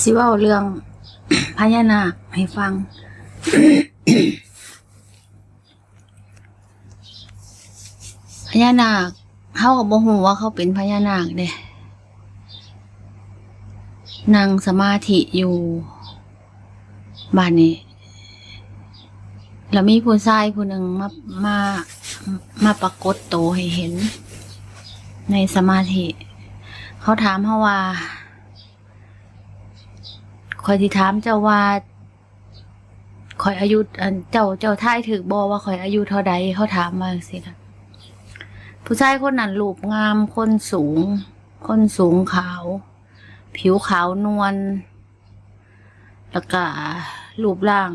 สิว่าเรื่องพญานาคให้ฟัง พญานาคเขาก็บ่ฮู้ว่าเขาเป็นพญานาคเด้นั่งสมาธิอยู่บ้านนี้แล้วมีผู้ชายผู้หนึ่งมามามาปรากฏโตวให้เห็น ในสมาธิ เขาถามเขาว่า อยที่ถามเจ้าว่าคอยอายุเจ้าเจ้าท่ายถือบอกว่าคอยอายุเท่าใดเขาถามมาสินะผู้ชายคนนั้นรูปงามคนสูง คนสูงขาว ผิวขาวนวลแล้วก็รูปร่าง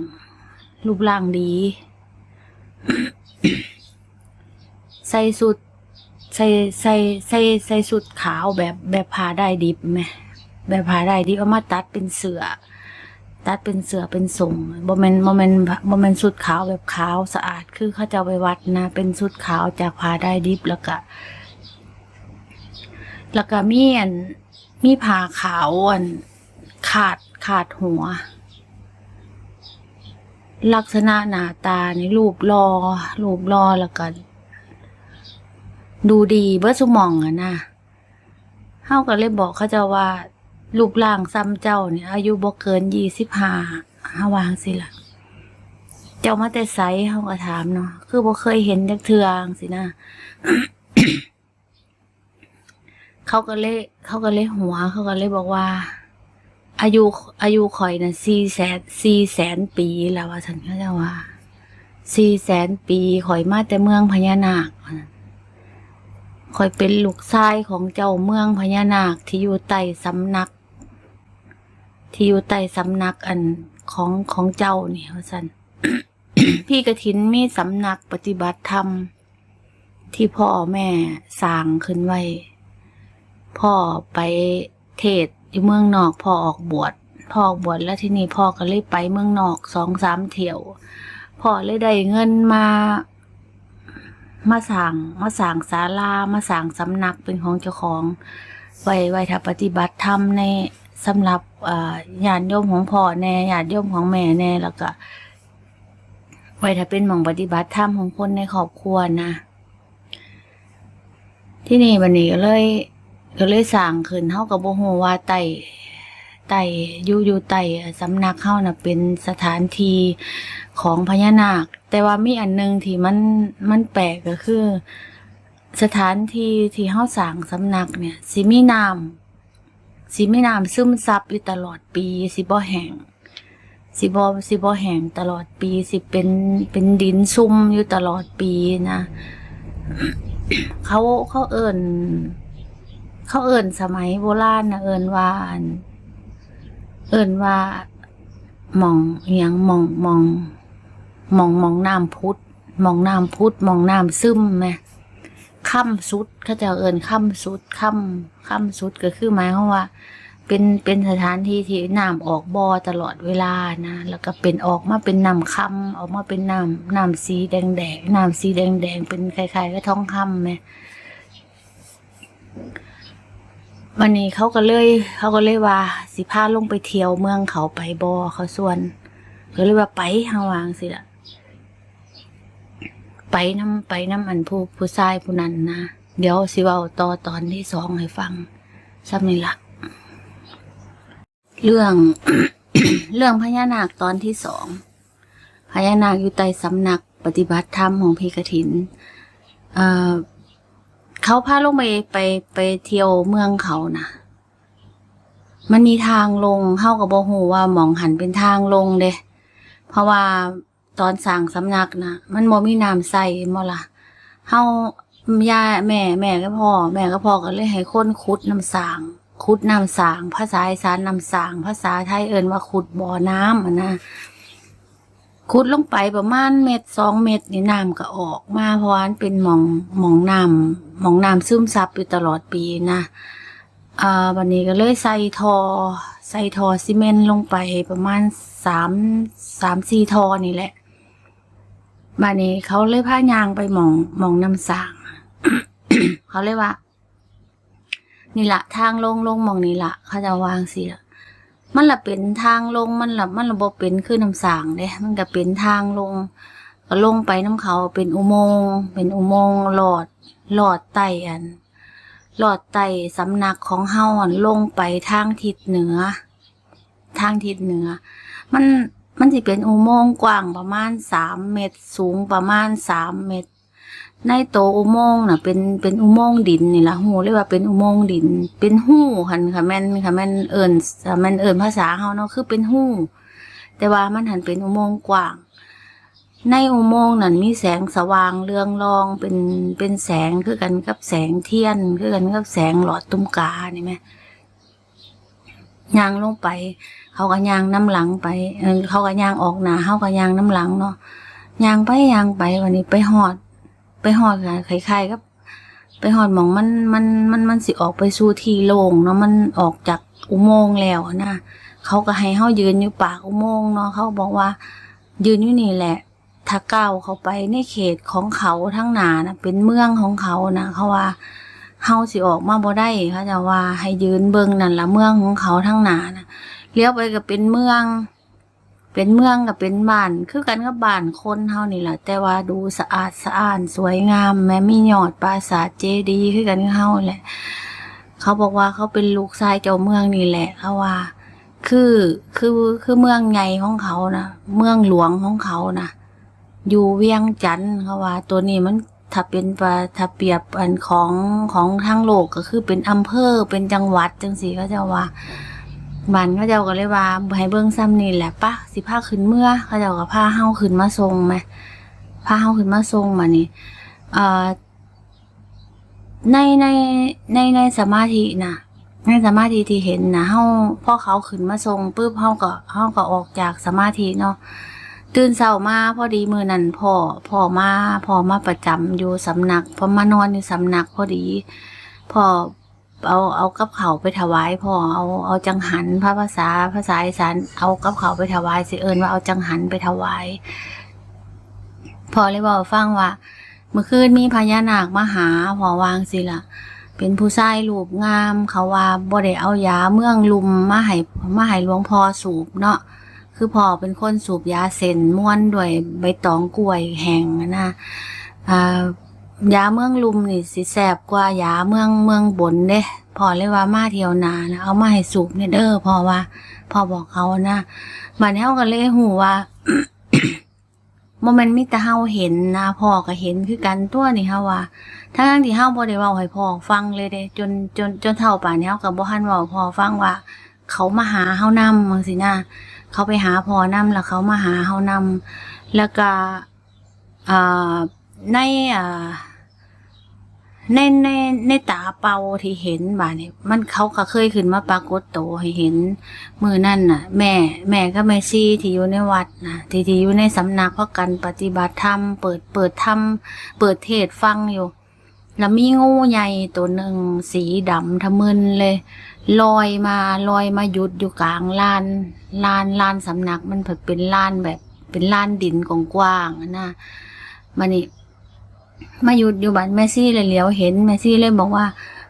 รูปร่างดี ใส่สุดใส่ใส่ใส่ใส่สุดขาวแบบแบบผ้าได้ดิบไหม แบบผ้าได้ดิบเอามาตัดเป็นเสือตัดเป็นเสือเป็นสงบ่แมนบ่แมนบ่แมนสุดขาวแบบขาวสะอาดคือเขาจะเอาไปวัดนะ เป็นสุดขาวจากผ้าได้ดิบแล้วก็แล้วก็มีอันมีผ้าขาวอันขาดขาดหัว ลักษณะหน้าตาในรูปรอรูปรอแล้วก็ดูดีเบิดสมองอะนะเฮาก็เลยบอกเขาเจ้าว่า รูปร่างซ้ำเจ้าเนี่ยอายุบ่เกินยี่สิบห้าเฮาวางสิล่ะ เจ้ามาแต่ไสเฮาก็ถามเนาะคือบ่เคยเห็นจักเทืองสินะเขาก็เลยเขาก็เลยหัว เขาก็เลยบอกว่า อายุอายุข่อยน่ะสี่แสนสี่แสนปีแล้วว่าฉันเขาจะว่าสี่แสนปีข่อยมาแต่เมืองพญานาคว่าซั่นคอยเป็นลูกชายของเจ้าเมืองพญานาคที่อยู่ใต้สำนัก ที่อยู่ใต้สำนักอันของของเจ้านี่เขาสันพี่กระถินมีสำนักปฏิบัติธรรม ที่พ่อแม่สร้างขึ้นไว้ พ่อไปเทศอยู่เมืองนอกพ่อออกบวชพ่อออกบวชแล้วที่นี่พ่อก็เลยไปเมืองนอกสองสามเที่ยวพ่อเลยได้เงินมา มาสั่งมาสั่งศาลามาสั่งสำนักเป็นของเจ้าของ ไว้ไว้ถ้าปฏิบัติธรรมใน สำหรับอ่าญาติโยมของพ่อแน่ญาติโยมของแม่แน่แล้วก็ไว้ถ้าเป็นหม่องปฏิบัติธรรมของคนในครอบครัวนะ ที่นี่วันนี้ก็เลยก็เลยสั่งขึ้นเฮากับโบฮูว่าไต่ไต่อยู่อยู่ไต่สำนักเฮาน่ะเป็นสถานที่ของพญานาค แต่ว่ามีอันหนึงที่มันมันแปลกก็คือ สถานที่ที่เฮาสร้างสำนักเนี่ยสิมีน้ำ สิมีน้ำซึมซับอยู่ตลอดปีสิบ่แห้งสิบ่สิบ่แห้งตลอดปีสิเป็นเป็นดินซุ่มอยู่ตลอดปีนะเขาเขาเอิ่นเขาเอิ่นสมัยโบราณนะเอิ่นว่านเอิ่นว่ามองเอียงมองมองมองมองน้ำพุทธมองน้ำพุทธมองน้ำซึมไหม ค่ำสุดเขาจะเอินค่ำสุดค่ำค่ำสุดก็คือหมายความว่า เป็นเป็นสถานที่ที่น้ำออกบ่อตลอดเวลานะแล้วก็เป็นออกมาเป็นน้ำค่ำออกมาเป็นน้ำน้ำสีแดงแดงน้ำสีแดงแดงเป็นคล้ายๆกับทองคำไหมวันนี้เขาก็เลยเขาก็เลยว่า สิพาลงไปเที่ยวเมืองเขาไปบอเขาส่วนก็เลยว่าไปหางวางสิล่ะ ไปน้ำไปน้ำอันผู้ผู้ชายผู้นั้นนะเดี๋ยวสิว่าต่อตอนที่สองให้ฟังซ้ำนี่ละเรื่อง เรื่องพญานาคตอนที่สองพญานาคอยู่ใต้สำนักปฏิบัติธรรมของพีกถินเอ่อเขาพาลงไปไปไปเที่ยวเมืองเขานะมันมีทางลงเข้ากับโบหูว่ามองหันเป็นทางลงเด้เพราะว่า ตอนสั่งสำนักนะมันโมมีน้ำใส่มล่ะเฮาย่าแม่แม่ก็พ่อ แม่ก็พ่อก็เลยให้คนขุดน้ำสางขุดน้ำสางภาษาอีสานน้ำสางภาษาไทยเอิ้นว่าขุดบ่อน้ำนะขุดลงไปประมาณเม็ดสองเม็ดนี่น้ำก็ออกมาเพราะว่ามันเป็นหมองหมองน้ำหมองน้ำซึมซับอยู่ตลอดปีนะอ่าวันนี้ก็เลยใส่ทอ ใส่ทอซีเมนต์ลงไปประมาณสามสามสี่ทอนี่แหละ บันนี้เขาเลยพายางไปมองมองน้ำสางเขาเลยว่า นี่ละทางลงลงมองนี่ละเขาจะวางสิละมันละเป็นทางลงมันละมันละบ่เป็นคือน้ำสางเด้มันก็เป็นทางลงก็ลงไปน้ำเขาเป็นอุโมงค์เป็นอุโมงค์หลอดหลอดไตอันหลอดไตสำนักของเฮาอันลงไปทางทิศเหนือ ทางทิศเหนือ มัน มันสิเป็นอุโมงค์กว้างประมาณสามเมตร สูงประมาณสามเมตร ในโตอุโมงค์น่ะ เป็นเป็นอุโมงค์ดินนี่ละหูเรียกว่าเป็นอุโมงค์ดิน เป็นหู้หันค่ะแม่นค่ะแม่นเอิญแม่นเอิญภาษาเฮาเนาะคือเป็นหู้แต่ว่ามันหันเป็นอุโมงค์กว้าง ในอุโมงค์นั้นมีแสงสว่างเรืองรองเป็นเป็นแสงคือกันกับแสงเทียนคือกันกับแสงหลอดตุ้มกานี่ไหม ยางลงไป เขาก็ยางน้ำหลังไปเขาก็ยางออกหนาเขาก็ยางน้ำหลังเนาะยางไปยางไปวันนี้ไปหอด ไปหอดค่ะคล้ายๆกับไปหอดหมองมันมันมันมันสิออกไปสู่ที่โล่งเนาะมันออกจากอุโมงค์แล้วนะเขาก็ให้เขายืนอยู่ปากอุโมงค์เนาะเขาบอกว่า ยืนอยู่นี่แหละถ้าก้าวเขาไปในเขตของเขาทั้งหนานะเป็นเมืองของเขานะเขาว่า เฮาสิออกมาบ่ได้เขาจะว่าให้ยืนเบิ่งนั่นละเมืองของเขาทั้งหนานะเลี้ยวไปก็เป็นเมือง เป็นเมืองกับเป็นบ้าน คือกันกับบ้านคนเฮานี่แหละแต่ว่าดูสะอาดสะอ้านสวยงาม แม้มียอดปราสาทเจดีย์คือกันกับเฮาแหละ เขาบอกว่าเขาเป็นลูกชายเจ้าเมืองนี่แหละเขาว่าคือคือคือเมืองใหญ่ของเขานะเมืองหลวงของเขานะอยู่เวียงจันทน์เขาว่า ตัวนี้มัน ถ้าเป็นปาถ้าเปรียบอันของของทางโลกก็คือเป็นอำเภอเป็นจังหวัดจังสีเขาจะว่าบ้านเขาเจ้าก็เลยว่าให้เบิ่งซ้ำนี่แหละปะสิพาขึ้นเมื่อเขาเจ้าก็พาเฮาขึ้นมาส่งไหมพาเฮาขึ้นมาส่งมานี่เอ่อในในในในสมาธินะในสมาธิที่เห็นนะเฮาพ่อเขาขึ้นมาทรงปุ๊บเฮาก็เฮาก็ออกจากสมาธิเนาะ ตื่นเช้ามาพอดีมือนั่นพ่อพ่อมาพ่อมาประจำอยู่สำนักพอมานอนอยู่สำนักพอดีพ่อเอาเอากับเขาไปถวายพ่อเอาเอาจังหันพระภาษาภาษาอีสานเอากับเขาไปถวายสิเอิญว่าเอาจังหันไปถวายพ่อเลยบอกฟังว่า เมื่อคืนมีพญานาคมาหาพ่อวางสิล่ะเป็นผู้ชายรูปงาม เขาว่าบ่ได้เอายาเมืองลุมมาให้มาให้หลวงพ่อสูบเนาะ คือพ่อเป็นคนสูบยาเส้นม้วนด้วยใบตองกล้วยแห้งนะอ่ายาเมืองลุมนี่สิแสบกว่ายาเมืองเมืองบนเด้พ่อเลยว่ามาเที่ยวนานะเอามาให้สูบเนี่ยเด้อพ่อว่าพ่อบอกเขานะบัดนี้เขาก็เลยหูว่าโมเมนต์มิแต่เฮาเห็นนะพ่อก็เห็นคือกันตัวนี่เฮาว่าทั้งที่เฮาบ่ได้เว้าให้พ่อฟังเลยเด้จนจนจนเท่าป่านนี้เฮาก็บ่ทันเว้าพ่อฟังว่า เขามาหาเฮานำจังซี่นะ เขาไปหาพอนำแล้วเขามาหาเฮานำแล้วก็ในในในในตาเปาที่เห็นบ่านี่มันเขาก็เคยขึ้นมาปรากฏโตวให้เห็นมือนั่นน่ะ แม่ แม่ก็แม่ซี่ที่อยู่ในวัดนะที่ที่อยู่ในสำนักเพราะกันปฏิบัติธรรมเปิดเปิดธรรมเปิดเทศฟังอยู่ แล้วมีงูใหญ่ตัวหนึ่งสีดำทะมึนเลย ลอยมาลอยมาหยุดอยู่กลางลานลานลานสำนักมันเผิดเป็นลานแบบ เป็นลานดินกว้างๆนะมันนี่มาหยุดอยู่บ้านแม่ซี่เลยเหลียวเห็นแม่ซี่เลยบอกว่า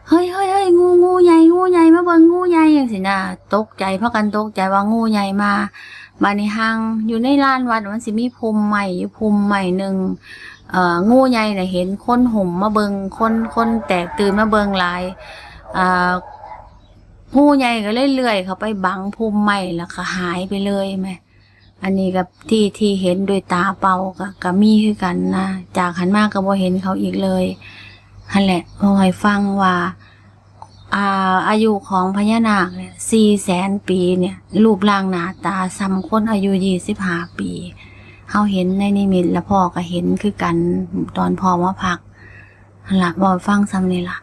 เฮ้ยเฮ้ยเฮ้ยงูงูใหญ่งูใหญ่มาเบิ่งงูใหญ่อย่างสินะตกใจเพราะกันตกใจว่างูใหญ่มาบ้าในห้างอยู่ในลานวัดมันสิมีภูมิใหม่อยู่ภูมิใหม่หนึ่งเอ่องูใหญ่น่ะเห็นคนห่มมาเบิงคนคนแตกตื่นมาเบิงหลายอ่า งูใหญ่ก็เลยเลื่อยเขาไปบังภูมิใหม่แล้วก็หายไปเลยแม่อันนี้กับที่ที่เห็นด้วยตาเปล่าก็ก็มีคือกันนะจากหันมากก็บ่เห็นเขาอีกเลยนั่นแหละพอให้ฟังว่าอ่าอายุของพญานาคเนี่ยสี่แสนปีเนี่ย รูปร่างหน้าตาซ้ำคนอายุยี่สิบห้าปีเขาเห็นในนิมิตแล้วพ่อก็เห็นคือกันตอนพ่อมาพักนั่นละบอยฟังซ้ำนี่ละ